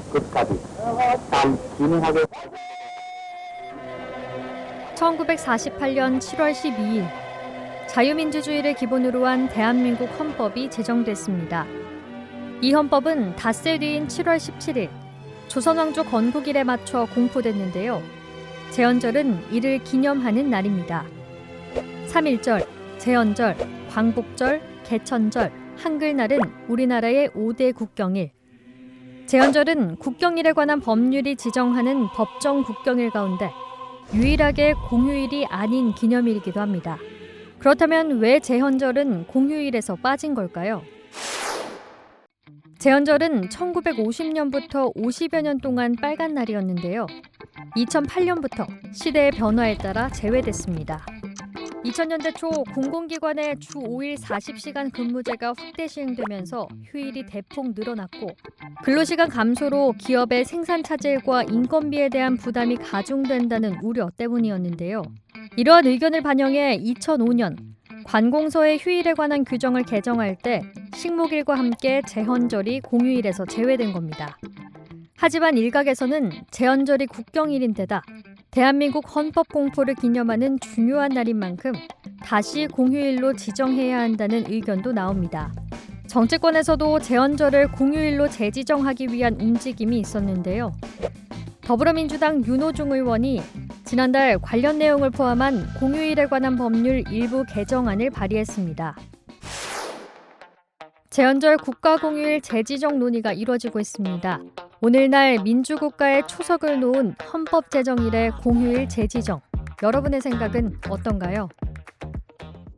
끝까지 잘 진행하게 1948년 7월 12일 자유민주주의를 기본으로 한 대한민국 헌법이 제정됐습니다. 이 헌법은 닷새 뒤인 7월 17일 조선왕조 건국일에 맞춰 공포됐는데요. 제헌절은 이를 기념하는 날입니다. 3.1절, 제헌절, 광복절, 개천절, 한글날은 우리나라의 5대 국경일. 제헌절은 국경일에 관한 법률이 지정하는 법정 국경일 가운데 유일하게 공휴일이 아닌 기념일이기도 합니다. 그렇다면 왜 제헌절은 공휴일에서 빠진 걸까요? 제헌절은 1950년부터 50여 년 동안 빨간 날이었는데요. 2008년부터 시대의 변화에 따라 제외됐습니다. 2000년대 초 공공기관의 주 5일 40시간 근무제가 확대 시행되면서 휴일이 대폭 늘어났고 근로시간 감소로 기업의 생산 차질과 인건비에 대한 부담이 가중된다는 우려 때문이었는데요. 이러한 의견을 반영해 2005년 관공서의 휴일에 관한 규정을 개정할 때 식목일과 함께 제헌절이 공휴일에서 제외된 겁니다. 하지만 일각에서는 제헌절이 국경일인데다 대한민국 헌법 공포를 기념하는 중요한 날인 만큼 다시 공휴일로 지정해야 한다는 의견도 나옵니다. 정치권에서도 제헌절을 공휴일로 재지정하기 위한 움직임이 있었는데요. 더불어민주당 윤호중 의원이 지난달 관련 내용을 포함한 공휴일에 관한 법률 일부 개정안을 발의했습니다. 제헌절 국가공휴일 재지정 논의가 이뤄지고 있습니다. 오늘날 민주국가의 초석을 놓은 헌법 제정 일의 공휴일 재지정. 여러분의 생각은 어떤가요?